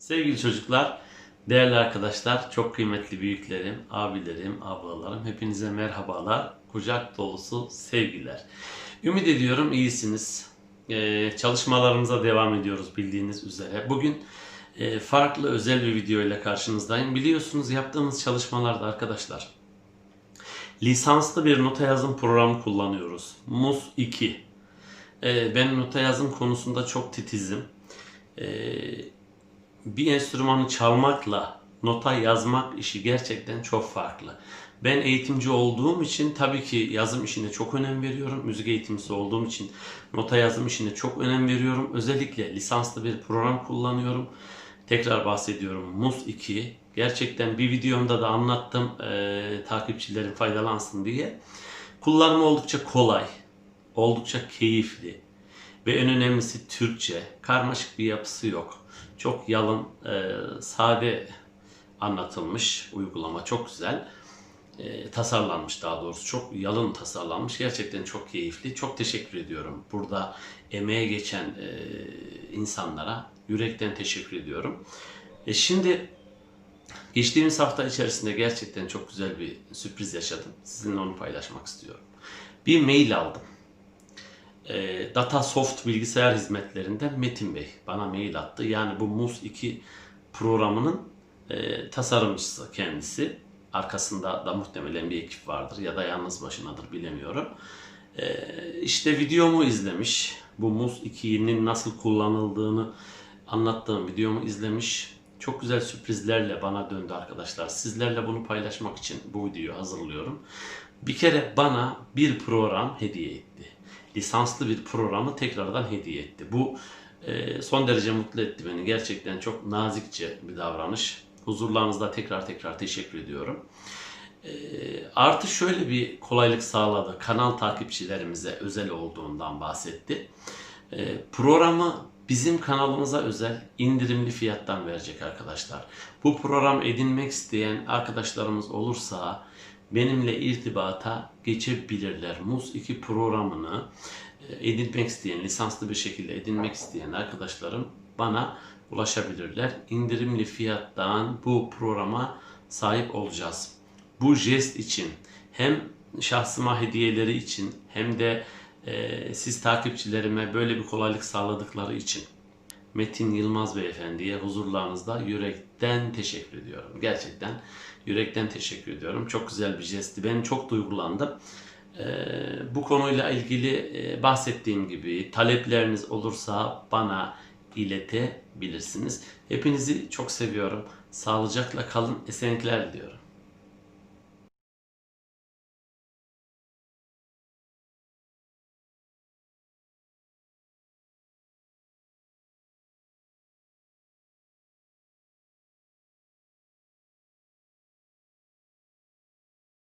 Sevgili çocuklar, değerli arkadaşlar, çok kıymetli büyüklerim, abilerim, ablalarım, hepinize merhabalar, kucak dolusu sevgiler. Ümit ediyorum iyisiniz. Ee, çalışmalarımıza devam ediyoruz bildiğiniz üzere. Bugün e, farklı özel bir video ile karşınızdayım. Biliyorsunuz yaptığımız çalışmalarda arkadaşlar, lisanslı bir nota yazım programı kullanıyoruz. MUS 2. Ee, ben nota yazım konusunda çok titizim. Ee, bir enstrümanı çalmakla nota yazmak işi gerçekten çok farklı. Ben eğitimci olduğum için tabii ki yazım işine çok önem veriyorum. Müzik eğitimcisi olduğum için nota yazım işine çok önem veriyorum. Özellikle lisanslı bir program kullanıyorum. Tekrar bahsediyorum. MUS 2. Gerçekten bir videomda da anlattım eee takipçilerim faydalansın diye. Kullanımı oldukça kolay, oldukça keyifli ve en önemlisi Türkçe. Karmaşık bir yapısı yok. Çok yalın, e, sade anlatılmış uygulama. Çok güzel. E, tasarlanmış daha doğrusu. Çok yalın tasarlanmış. Gerçekten çok keyifli. Çok teşekkür ediyorum. Burada emeğe geçen e, insanlara yürekten teşekkür ediyorum. E, şimdi geçtiğimiz hafta içerisinde gerçekten çok güzel bir sürpriz yaşadım. Sizinle onu paylaşmak istiyorum. Bir mail aldım. E, Datasoft bilgisayar hizmetlerinden Metin Bey bana mail attı. Yani bu MUS 2 programının e, tasarımcısı kendisi. Arkasında da muhtemelen bir ekip vardır ya da yalnız başınadır bilemiyorum. E, işte videomu izlemiş. Bu MUS 2'nin nasıl kullanıldığını anlattığım videomu izlemiş. Çok güzel sürprizlerle bana döndü arkadaşlar. Sizlerle bunu paylaşmak için bu videoyu hazırlıyorum. Bir kere bana bir program hediye etti lisanslı bir programı tekrardan hediye etti. Bu e, son derece mutlu etti beni. Gerçekten çok nazikçe bir davranış. Huzurlarınızda tekrar tekrar teşekkür ediyorum. E, artı şöyle bir kolaylık sağladı. Kanal takipçilerimize özel olduğundan bahsetti. E, programı bizim kanalımıza özel indirimli fiyattan verecek arkadaşlar. Bu program edinmek isteyen arkadaşlarımız olursa benimle irtibata geçebilirler. MUS 2 programını e, edinmek isteyen, lisanslı bir şekilde edinmek isteyen arkadaşlarım bana ulaşabilirler. İndirimli fiyattan bu programa sahip olacağız. Bu jest için hem şahsıma hediyeleri için hem de e, siz takipçilerime böyle bir kolaylık sağladıkları için Metin Yılmaz Beyefendi'ye huzurlarınızda yürekten teşekkür ediyorum. Gerçekten yürekten teşekkür ediyorum. Çok güzel bir jestti. Ben çok duygulandım. Ee, bu konuyla ilgili e, bahsettiğim gibi talepleriniz olursa bana iletebilirsiniz. Hepinizi çok seviyorum. Sağlıcakla kalın, esenlikler diliyorum.